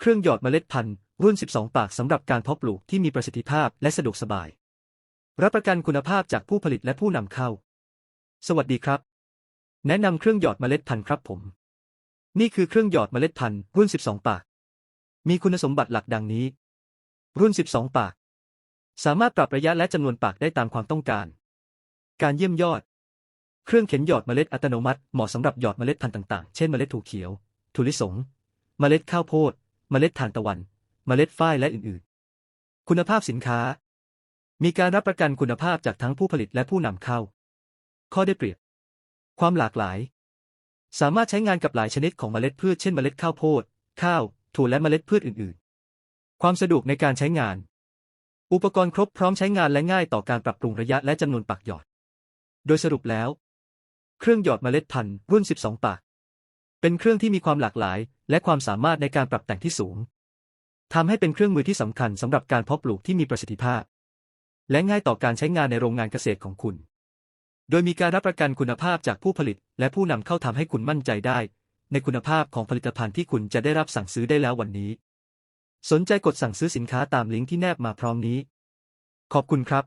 เครื่องหยอดเมล็ดพันธุ์รุ่น 12 ปากสำหรับการเพาะปลูกที่มีประสิทธิภาพและสะดวกสบาย รับประกันคุณภาพจากผู้ผลิตและผู้นำเข้า สวัสดีครับ แนะนำเครื่องหยอดเมล็ดพันธุ์ครับผม นี่คือเครื่องหยอดเมล็ดพันธุ์รุ่น 12 ปาก มีคุณสมบัติหลักดังนี้ รุ่น 12 ปาก สามารถปรับระยะและจำนวนปากได้ตามความต้องการ การเยี่ยมยอด เครื่องเข็นหยอดเมล็ดอัตโนมัติเหมาะสำหรับหยอดเมล็ดพันธุ์ต่างๆ เช่นเมล็ดถั่วเขียว ถั่วลิสง เมล็ดข้าวโพด เมล็ดทานตะวัน เมล็ดฝ้ายและอื่นๆ คุณภาพสินค้า มีการรับประกันคุณภาพจากทั้งผู้ผลิตและผู้นำเข้า ข้อได้เปรียบ ความหลากหลาย สามารถใช้งานกับหลายชนิดของเมล็ดพืชเช่นเมล็ดข้าวโพด ข้าว ถั่วและเมล็ดพืชอื่นๆ ความสะดวกในการใช้งาน อุปกรณ์ครบพร้อมใช้งานและง่ายต่อการปรับปรุงระยะและจำนวนปากหยอด โดยสรุปแล้ว เครื่องหยอดเมล็ดพันธุ์รุ่น 12 ปากเป็นเครื่องที่มีความหลากหลาย และความสามารถในการปรับแต่งที่สูงทำให้เป็นเครื่องมือที่สำคัญสำหรับการเพาะปลูกที่มีประสิทธิภาพ และง่ายต่อการใช้งานในโรงงานเกษตรของคุณ โดยมีการรับประกันคุณภาพจากผู้ผลิต และผู้นำเข้าทำให้คุณมั่นใจได้ ในคุณภาพของผลิตภัณฑ์ที่คุณจะได้รับสั่งซื้อได้แล้ววันนี้ สนใจกดสั่งซื้อสินค้าตามลิงก์ที่แนบมาพร้อมนี้ ขอบคุณครับ